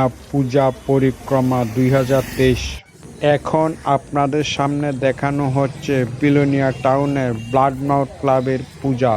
বিলোনিয়া পূজা পরিক্রমা দুই হাজার তেইশ। এখন আপনাদের সামনে দেখানো হচ্ছে বিলোনিয়া টাউনের ব্লাড নট ক্লাবের পূজা।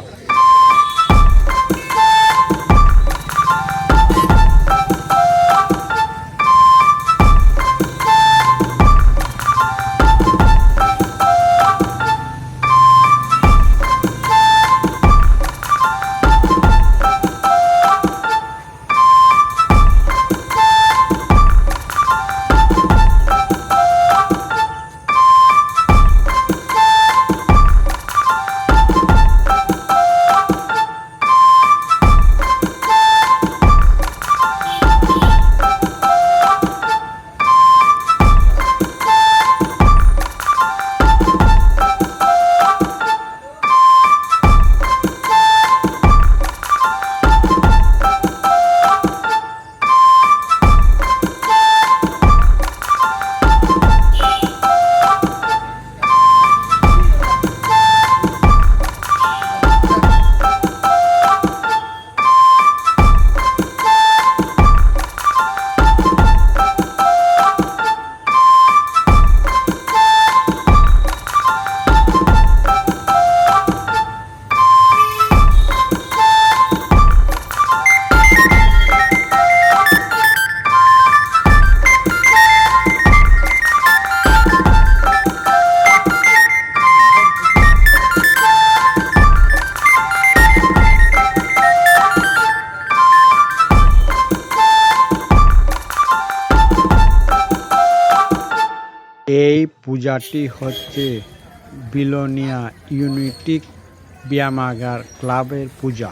পূজাটি হচ্ছে বিলোনিয়া ইউনিটিক ব্যায়ামাগার ক্লাবের পূজা।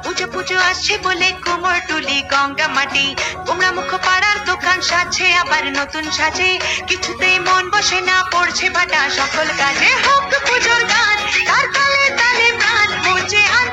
পুজো পুজো আসছে বলে কুমোর টুলি গঙ্গা মাটি। কুমড়া মুখ পাড়ার দোকান সাজছে, আবার নতুন সাজে। কিছুতেই মন বসে না, পড়ছে বাটা সকল কাজে হোক পুজোর গান, তার তালে তালে প্রাণ। মুছে আঞ্চান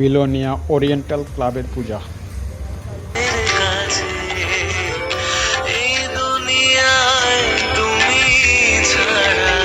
বিলোনিয়া ওরিয়েন্টাল ক্লাবের পূজা। এই দুনিয়ায় তুমি ছাড়া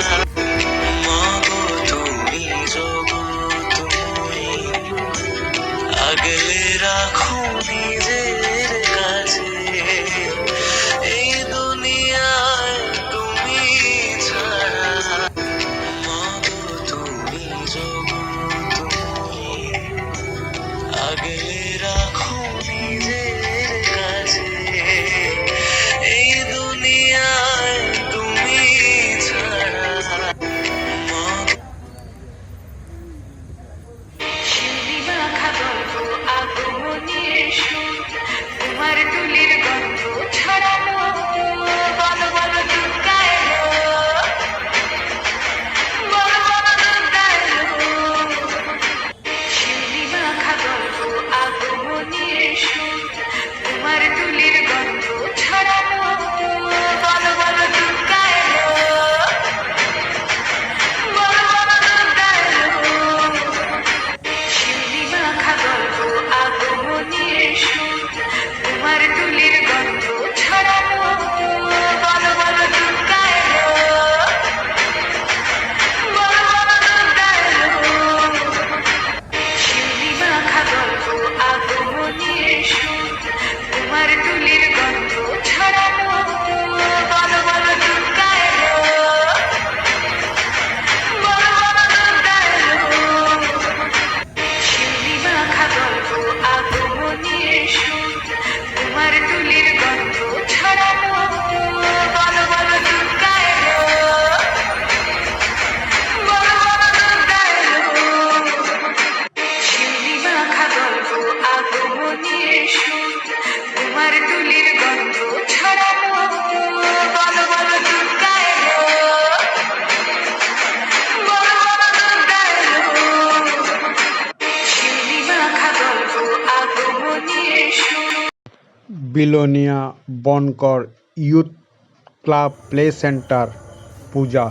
बिलोनिया बनकर youth club play centre puja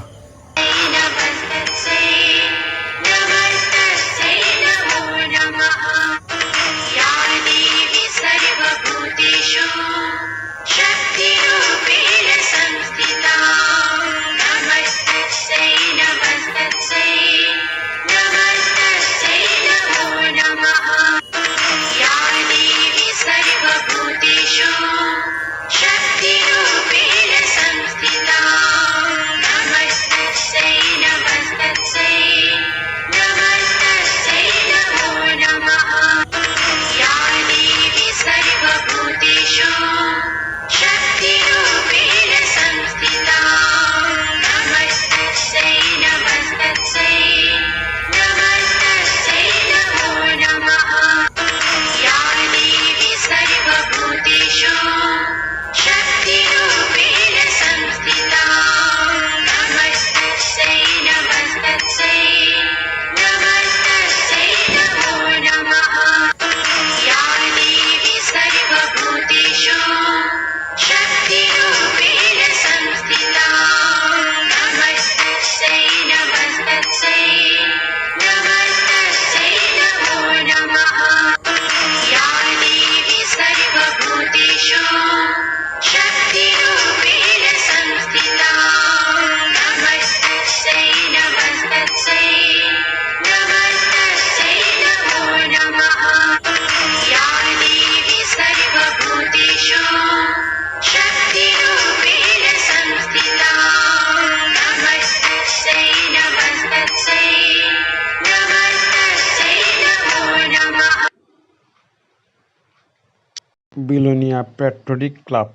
Belonia patriotic club.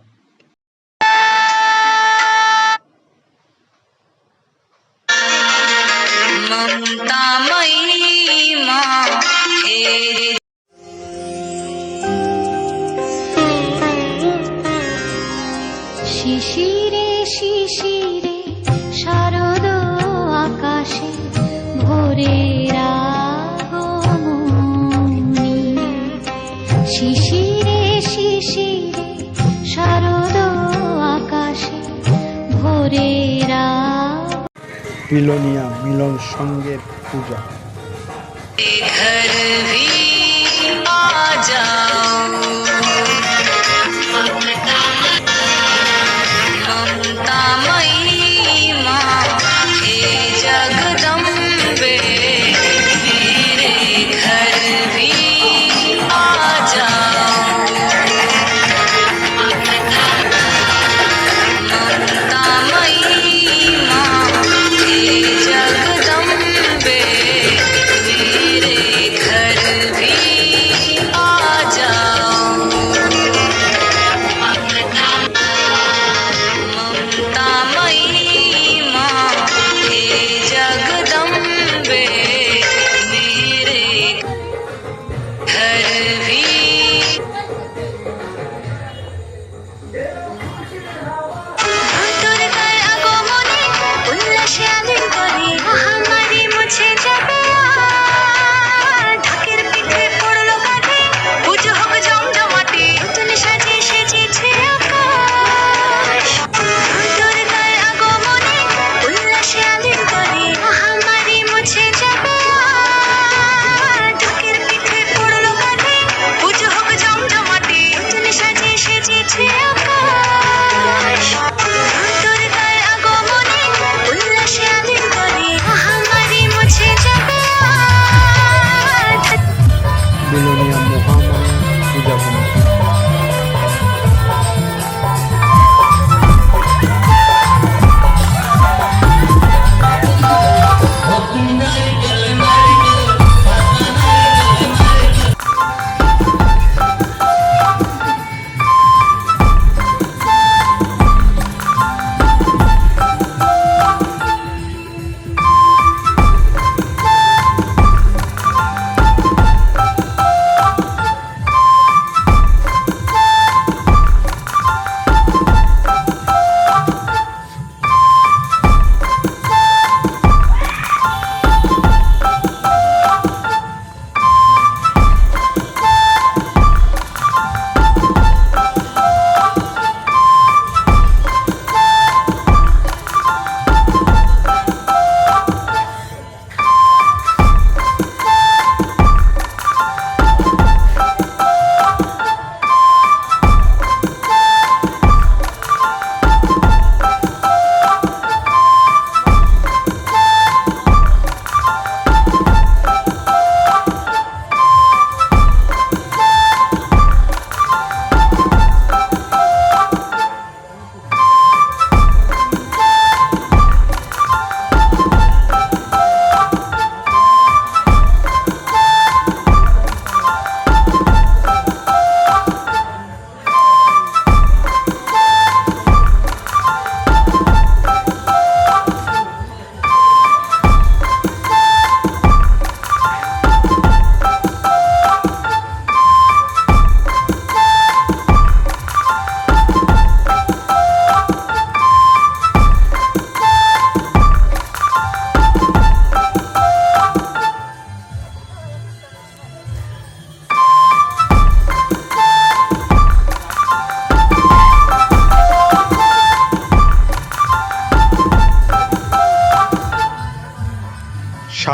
মিলনিয়া মিলন সঙ্গের পূজা। जाओ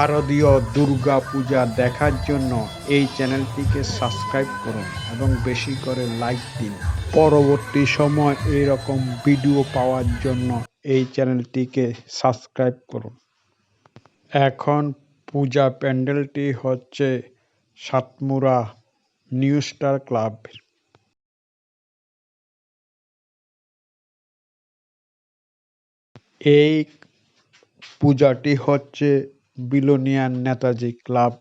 শারদীয় দুর্গা পূজা দেখার জন্য এই চ্যানেলটিকে সাবস্ক্রাইব করুন এবং বেশি করে লাইক দিন। পরবর্তী সময় এইরকম ভিডিও পাওয়ার জন্য এই চ্যানেলটিকে সাবস্ক্রাইব করুন। এখন পূজা প্যান্ডেলটি হচ্ছে সাতমুরা নিউ স্টার ক্লাব। এই পূজাটি হচ্ছে বিলোনিয়ার নেতাজি ক্লাব